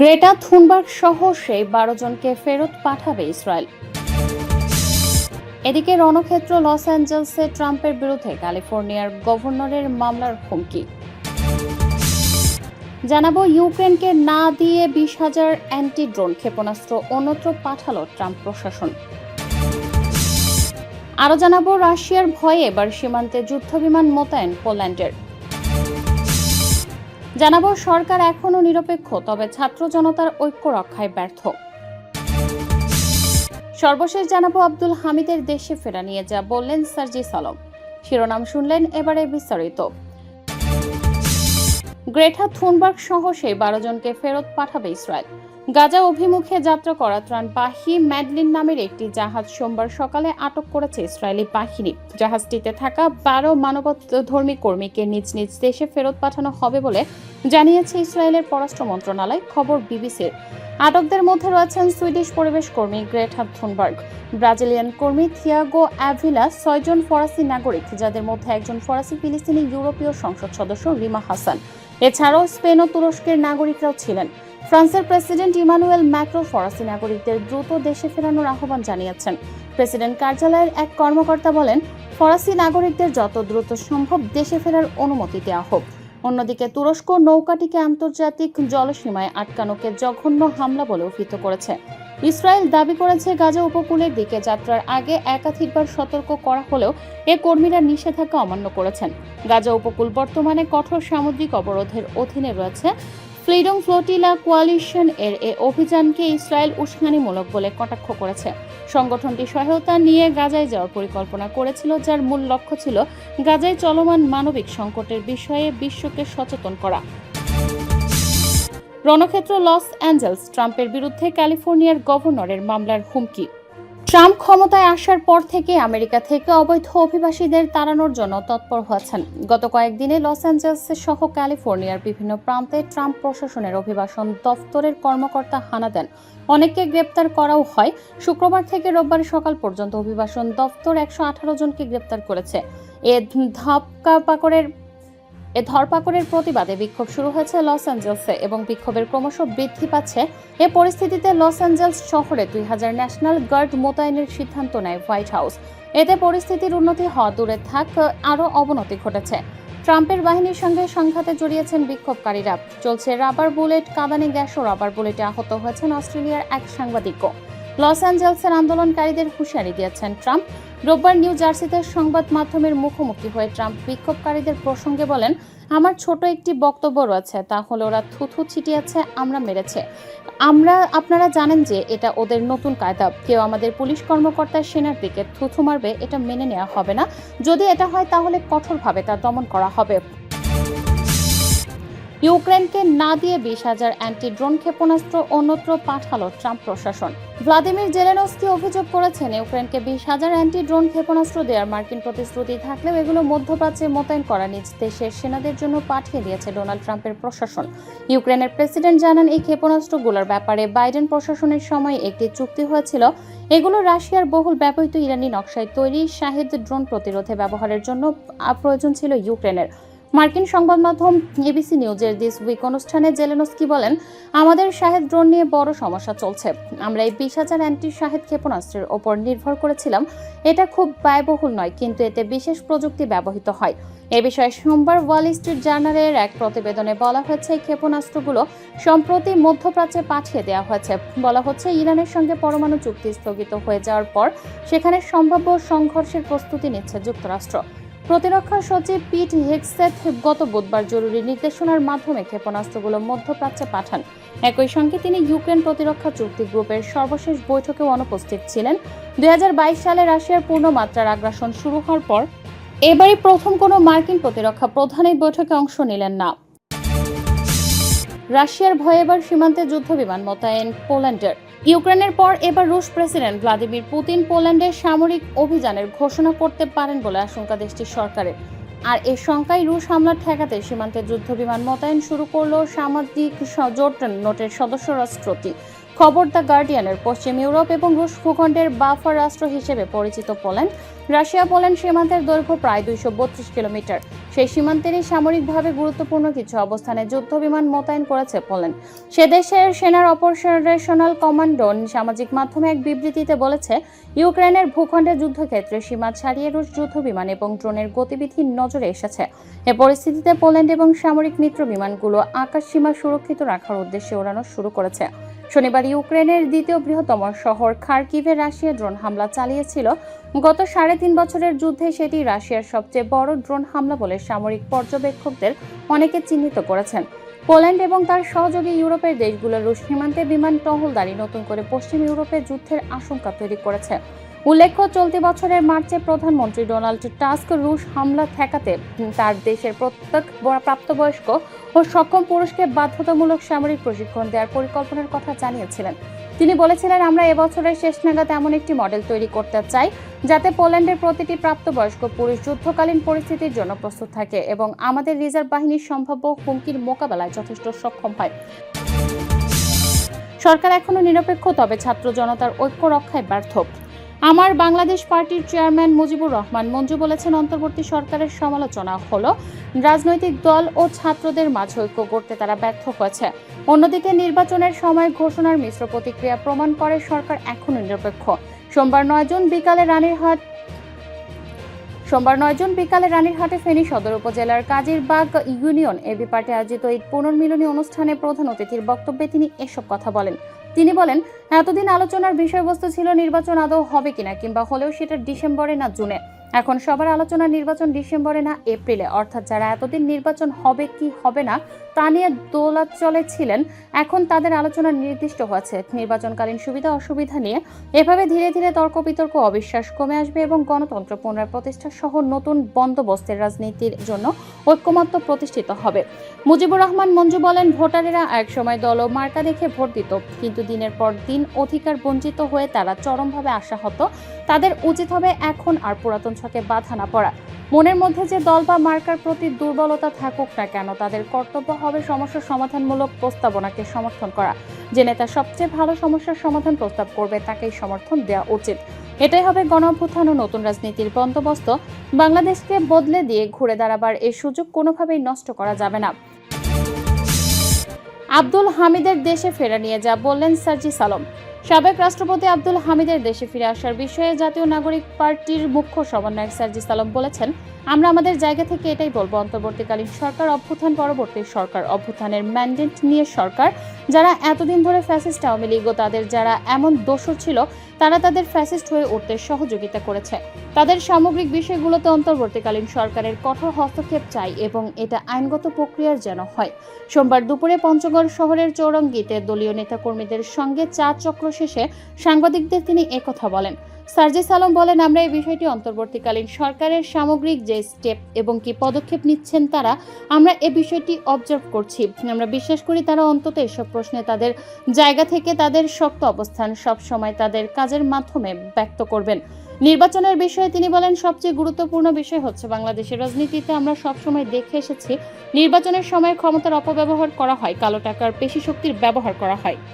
Greta Thunberg সহ সেই বারো জনকে ফেরত পাঠাবে ইসরায়েল। এদিকে রণক্ষেত্র লস অ্যাঞ্জেলসে ট্রাম্পের বিরুদ্ধে ক্যালিফোর্নিয়ার গভর্নরের মামলার হুমকি। জানাব, ইউক্রেনকে না দিয়ে বিশ হাজার অ্যান্টি ড্রোন ক্ষেপণাস্ত্র অন্যত্র পাঠালো ট্রাম্প প্রশাসন। আরও জানাব, রাশিয়ার ভয়ে এবার সীমান্তে যুদ্ধবিমান মোতায়েন পোল্যান্ডের। জানাব, সরকার এখনও নিরপেক্ষ, তবে ছাত্র জনতার ঐক্য রক্ষায় ব্যর্থ। সর্বশেষ জানাব, আব্দুল হামিদের দেশে ফেরা নিয়ে যা বললেন সার্জি সালম। শিরোনাম শুনলেন এবারে বিস্তারিত। গ্রেটা থুনবার্গ সহ সেই বারো জনকে ফেরত পাঠাবে ইসরায়েল। গাজা অভিমুখে যাত্রা করা ত্রাণ ত্রাণবাহী ম্যাডলিন নামের একটি জাহাজ সোমবার সকালে আটক করেছে ইসরায়েলি বাহিনী। জাহাজটিতে থাকা বারো মানবধর্মী কর্মীকে নিজ নিজ দেশে ফেরত পাঠানো হবে বলে জানিয়েছে ইসরায়েলের পররাষ্ট্র মন্ত্রণালয়, খবর বিবিসির। আটকদের মধ্যে রয়েছেন সুইডিশ পরিবেশ কর্মী গ্রেটা থুনবার্গ, ব্রাজিলিয়ান কর্মী থিয়াগো অ্যাভিলা ছয়জন ফরাসি নাগরিক, যাদের মধ্যে একজন ফরাসি ফিলিস্তিনি ইউরোপীয় সংসদ সদস্য রিমা হাসান। এছাড়াও স্পেন ও তুরস্কের নাগরিকরাও ছিলেন। ফ্রান্সের প্রেসিডেন্ট ইমানুয়েল ম্যাক্রো ফরাসি নাগরিকদের দ্রুত দেশে ফেরানোর আহ্বান জানিয়েছেন। প্রেসিডেন্ট কার্যালয়ের এক কর্মকর্তা বলেন, ফরাসি নাগরিকদের যত দ্রুত সম্ভব দেশে ফেরার অনুমতি দেওয়া হোক। অন্যদিকে, তুরস্ক নৌকাটিকে আন্তর্জাতিক জলসীমায় আটকানোকে জঘন্য হামলা বলে অভিহিত করেছে। ইসরায়েল দাবি করেছে, গাজা উপকূলের দিকে যাত্রার আগে একাধিকবার সতর্ক করা হলেও এ কর্মীরা নিষেধাজ্ঞা অমান্য করেছেন। গাজা উপকূল বর্তমানে কঠোর সামুদ্রিক অবরোধের অধীনে রয়েছে। ফ্রিডম ফ্লোটিলা কোয়ালিশন এর এ অভিযানকে ইসরায়েল উস্কানিমূলক বলে কটাক্ষ করেছে। সংগঠনটি সহায়তা নিয়ে গাজায় যাওয়ার পরিকল্পনা করেছিল, যার মূল লক্ষ্য ছিল গাজায় চলমান মানবিক সংকটের বিষয়ে বিশ্বকে সচেতন করা। রণক্ষেত্র লস অ্যাঞ্জেলস, ট্রাম্পের বিরুদ্ধে ক্যালিফোর্নিয়ার গভর্নরের মামলার হুমকি। ট্রাম্প ক্ষমতায় আসার পর থেকে আমেরিকা থেকে অবৈধ অভিবাসীদের তাড়ানোর জন্য তৎপর হয়েছেন। গত কয়েকদিনে লস অ্যাঞ্জেলস সহ ক্যালিফোর্নিয়ার বিভিন্ন প্রান্তে ট্রাম্প প্রশাসনের অভিবাসন দফতরের কর্মকর্তা হানা দেন। অনেককে গ্রেপ্তার করাও হয়। শুক্রবার থেকে রোববার সকাল পর্যন্ত অভিবাসন দফতর একশো আঠারো জনকে গ্রেপ্তার করেছে। এ ধাপকা পাকড়ের এ ধরপাকড়ের প্রতিবাদে বিক্ষোভ শুরু হয়েছে লস অ্যাঞ্জেলসে এবং বিক্ষোভের ক্রমশ বৃদ্ধি পাচ্ছে। এ পরিস্থিতিতে লস অ্যাঞ্জেলস শহরে দুই হাজার ন্যাশনাল গার্ড মোতায়েনের সিদ্ধান্ত নেয় হোয়াইট হাউস। এতে পরিস্থিতির উন্নতি হওয়া দূরে থাক, আরও অবনতি ঘটেছে। ট্রাম্পের বাহিনীর সঙ্গে সংঘাতে জড়িয়েছেন বিক্ষোভকারীরা। চলছে রাবার বুলেট, কাঁদানে গ্যাস ও রাবার বুলেটে আহত হয়েছেন অস্ট্রেলিয়ার এক সাংবাদিকও। লস অ্যাঞ্জেলসের আন্দোলনকারীদের হুঁশিয়ারি দিয়েছেন ট্রাম্প। রোববার নিউ জার্সিতে সংবাদ মাধ্যমের মুখোমুখি হয়ে ট্রাম্প বিক্ষোভকারীদের প্রসঙ্গে বলেন, আমার ছোট একটি বক্তব্য রয়েছে, তা হলো ওরা থুথু ছিটিয়েছে, আমরা মেরেছে। আমরা, আপনারা জানেন যে এটা ওদের নতুন কায়দা। কেউ আমাদের পুলিশ কর্মকর্তার সেনার দিকে থুথু মারবে, এটা মেনে নেওয়া হবে না। যদি এটা হয় তাহলে কঠোরভাবে তা দমন করা হবে। ইউক্রেনকে না দিয়ে বিশ হাজার অ্যান্টি ড্রোন ক্ষেপণাস্ত্র অন্যত্র পাঠালো ট্রাম্প প্রশাসন। ভ্লাদিমির জেলেনস্কি অভিযোগ করেছেন, ইউক্রেনকে বিশ হাজার অ্যান্টি ড্রোন ক্ষেপণাস্ত্র দেওয়ার মার্কিন প্রতিশ্রুতি থাকলেও এগুলো মধ্যপ্রাচ্যে মোতায়েন করা নিজ দেশের সেনাদের জন্য পাঠিয়ে দিয়েছে ডোনাল্ড ট্রাম্পের প্রশাসন। ইউক্রেনের প্রেসিডেন্ট জানান, এই ক্ষেপণাস্ত্রগুলোর ব্যাপারে বাইডেন প্রশাসনের সময় একটি চুক্তি হয়েছিল। এগুলো রাশিয়ার বহুল ব্যবহৃত ইরানি নকশায় তৈরি, শাহিদ ড্রোন প্রতিরোধে ব্যবহারের জন্য প্রয়োজন ছিল ইউক্রেনের। মার্কিন সংবাদ মাধ্যম এবিসি নিউজের দিস উইক অনুষ্ঠানে জেলেনস্কি বলেন, আমাদের শাহেদ ড্রোন নিয়ে বড় সমস্যা চলছে। আমরা এই বিশ হাজার অ্যান্টি শাহেদ ক্ষেপণাস্ত্রের ওপর নির্ভর করেছিলাম। এটা খুব ব্যয়বহুল নয়, কিন্তু এতে বিশেষ প্রযুক্তি ব্যবহৃত হয়। এ বিষয়ে সোমবার ওয়াল স্ট্রিট জার্নালের এক প্রতিবেদনে বলা হয়েছে, এই ক্ষেপণাস্ত্রগুলো সম্প্রতি মধ্যপ্রাচ্যে পাঠিয়ে দেওয়া হয়েছে। বলা হচ্ছে, ইরানের সঙ্গে পরমাণু চুক্তি স্থগিত হয়ে যাওয়ার পর সেখানে সম্ভাব্য সংঘর্ষের প্রস্তুতি নিচ্ছে যুক্তরাষ্ট্র। প্রতিরক্ষা সচিব পিট হেক্সেথ গত বুধবার জরুরি নির্দেশনার মাধ্যমে ক্ষেপণাস্ত্রগুলো মধ্যপ্রাচ্যে পাঠান। একই সঙ্গে তিনি ইউক্রেন প্রতিরক্ষা চুক্তি গ্রুপের সর্বশেষ বৈঠকেও অনুপস্থিত ছিলেন। দুই হাজার বাইশ সালে রাশিয়ার পূর্ণ মাত্রার আগ্রাসন শুরু হওয়ার পর এবারই প্রথম কোনো মার্কিন প্রতিরক্ষা প্রধান এই বৈঠকে অংশ নিলেন না। রাশিয়ার ভয়ে এবার সীমান্তে যুদ্ধবিমান মোতায়েন পোল্যান্ডের। ইউক্রেনের পর এবার রুশ প্রেসিডেন্ট ভ্লাদিমির পুতিন পোল্যান্ডে সামরিক অভিযানের ঘোষণা করতে পারেন বলে আশঙ্কা দেশটির সরকারের। আর এ শঙ্কায় রুশ হামলা ঠেকাতে সীমান্তে যুদ্ধবিমান মোতায়েন শুরু করল সামাজিক জোট নোটের সদস্য রাষ্ট্রটি খবর দ্য গার্ডিয়ানের পশ্চিম ইউরোপ এবং রুশ ভূখণ্ডের বাফার রাষ্ট্র হিসেবে পরিচিত পোল্যান্ড। রাশিয়া পোল্যান্ড সীমান্তের দৈর্ঘ্য প্রায় দুইশো বত্রিশ কিলোমিটার। সেই সীমান্তেরই সামরিকভাবে গুরুত্বপূর্ণ কিছু অবস্থানে যুদ্ধ বিমান মোতায়েন করেছে পোল্যান্ড। সে দেশের সেনার অপারেশনাল কমান্ডো সামাজিক মাধ্যমে এক বিবৃতিতে বলেছে, ইউক্রেনের ভূখণ্ডে যুদ্ধক্ষেত্রে সীমা ছাড়িয়ে রুশ যুদ্ধ বিমান এবং ড্রোনের গতিবিধি নজরে এসেছে। এ পরিস্থিতিতে পোল্যান্ড এবং সামরিক মিত্র বিমানগুলো আকাশ সীমা সুরক্ষিত রাখার উদ্দেশ্যে ওড়ানো শুরু করেছে। শনিবার ইউক্রেনের দ্বিতীয় বৃহত্তম শহর খার্কিভে রাশিয়া ড্রোন হামলা চালিয়েছিল। গত সাড়ে তিন বছরের যুদ্ধে সেটি রাশিয়ার সবচেয়ে বড় ড্রোন হামলা বলে সামরিক পর্যবেক্ষকদের অনেকে চিহ্নিত করেছেন। পোল্যান্ড এবং তার সহযোগী ইউরোপের দেশগুলোর রুশ সীমান্তে বিমান টহলদারি নতুন করে পশ্চিম ইউরোপে যুদ্ধের আশঙ্কা তৈরি করেছে। উল্লেখ্য, চলতি বছরের মার্চে প্রধানমন্ত্রী ডোনাল্ড টাস্ক রুশ হামলা ঠেকাতে তার দেশের প্রত্যেক প্রাপ্তবয়স্ক ও সক্ষম পুরুষকে বাধ্যতামূলক সামরিক প্রশিক্ষণ দেওয়ার পরিকল্পনার কথা জানিয়েছিলেন। তিনি বলেছিলেন, আমরা এবছরের শেষ নাগাদ এমন একটি মডেল তৈরি করতে চাই, যাতে পোল্যান্ডের প্রতিটি প্রাপ্তবয়স্ক পুরুষ যুদ্ধকালীন পরিস্থিতির জন্য প্রস্তুত থাকে এবং আমাদের রিজার্ভ বাহিনীর সম্ভাব্য হুমকির মোকাবেলায় যথেষ্ট সক্ষম হয়। সরকার এখনও নিরপেক্ষ, তবে ছাত্র জনতার ঐক্য রক্ষায় ব্যর্থ। আমার বাংলাদেশ পার্টির চেয়ারম্যান মুজিবুর রহমান মঞ্জু বলেছেন, অন্তর্বর্তী সরকারের সমালোচনা হলো, রাজনৈতিক দল ও ছাত্রদের মাঝে ঐক্য করতে তারা ব্যর্থ হয়েছে। অন্যদিকে নির্বাচনের সময় ঘোষণার মিশ্র প্রতিক্রিয়া প্রমাণ করে সরকার এখনও নিরপেক্ষ। সোমবার নয় জুন বিকালে রানীরহাট সোমবার নয় জুন বিকালে রানীরহাটে ফেনী সদর উপজেলার কাজিরবাগ ইউনিয়ন এবি পার্টি আয়োজিত এই পুনর্মিলনী অনুষ্ঠানে প্রধান অতিথির বক্তব্যে তিনি এসব কথা বলেন। তিনি বলেন, এতদিন আলোচনার বিষয়বস্তু ছিল নির্বাচন আদৌ হবে কিনা কিংবা হলেও সেটা ডিসেম্বরে না জুনে। এখন সবার আলোচনা নির্বাচন ডিসেম্বরে না এপ্রিলে। অর্থাৎ যারা এতদিন নির্বাচন হবে কি হবে না, তা নিয়ে দোলাচলে ছিলেন। এখন তাদের আলোচনা নির্দিষ্ট হয়েছে। নির্বাচনকালীন সুবিধা অসুবিধা নিয়ে এভাবে ধীরে ধীরে তর্ক বিতর্ক অবিশ্বাস কমে আসবে এবং গণতন্ত্র পুনরায় প্রতিষ্ঠা সহ নতুন বন্দোবস্তের রাজনীতির জন্য ঐক্যমত্য প্রতিষ্ঠিত হবে। মুজিবুর রহমান, মঞ্জু বলেন, ভোটারেরা একসময় দল মার্কা দেখে ভোট দিত, কিন্তু দিনের পর দিন অধিকার বঞ্চিত হয়ে তারা চরমভাবে আশাহত। তাদের উচিত হবে এখন আর পুরাতন ছকে বাধা না পড়া। মনের মধ্যে যে দল বা মার্কার প্রতি দুর্বলতা থাকুক না কেন, তাদের কর্তব্য হবে সমস্যা সমাধানমূলক প্রস্তাবনাকে সমর্থন করা। যে নেতা সবচেয়ে ভালো সমস্যার সমাধান প্রস্তাব করবে, তাকেই সমর্থন দেওয়া উচিত। এটাই হবে গণঅভ্যুত্থান ও নতুন রাজনীতির বন্দোবস্ত। বাংলাদেশকে বদলে দিয়ে ঘুরে দাঁড়াবার এই সুযোগ কোনোভাবেই নষ্ট করা যাবে না। আব্দুল হামিদের দেশে ফেরা নিয়ে যা বললেন সার্জি সালম। সাবেক রাষ্ট্রপতি আব্দুল হামিদের দেশে ফিরে আসার বিষয়ে জাতীয় নাগরিক পার্টির মুখ্য সমন্বয়ক সার্জি সালম বলেছেন আমরা আমাদের জায়গা থেকে এটাই বলব, অন্তর্বর্তীকালীন সরকার, অভ্যুত্থান পরবর্তী সরকার, অভ্যুত্থানের ম্যান্ডেট নিয়ে সরকার। যারা এতদিন ধরে ফ্যাসিস্ট আওয়ামী লীগ ও তাদের যারা এমন দোষর ছিল, তারা তাদের ফ্যাসিস্ট হয়ে উঠতে সহযোগিতা করেছে। তাদের সামগ্রিক বিষয়গুলোতে অন্তর্বর্তীকালীন সরকারের কঠোর হস্তক্ষেপ চাই এবং এটা আইনগত প্রক্রিয়ার যেন হয়। সোমবার দুপুরে পঞ্চগড় শহরের চৌরঙ্গিতে দলীয় নেতাকর্মীদের সঙ্গে চা চক্র শেষে সাংবাদিকদের তিনি একথা বলেন। সার্জিস আলম বলেন, আমরা এই বিষয়টি অন্তর্বর্তীকালীন সরকারের সামগ্রিক যে স্টেপ এবং কি পদক্ষেপ নিচ্ছেন তারা, আমরা এ বিষয়টি অবজার্ভ করছি। আমরা বিশ্বাস করি তারা অন্তত এসব প্রশ্নে তাদের জায়গা থেকে তাদের শক্ত অবস্থান সব সময় তাদের কাজের মাধ্যমে ব্যক্ত করবেন। নির্বাচনের বিষয়ে তিনি বলেন, সবচেয়ে গুরুত্বপূর্ণ বিষয় হচ্ছে বাংলাদেশের রাজনীতিতে আমরা সবসময় দেখে এসেছি, নির্বাচনের সময় ক্ষমতার অপব্যবহার করা হয়, কালো টাকার পেশি শক্তির ব্যবহার করা হয়।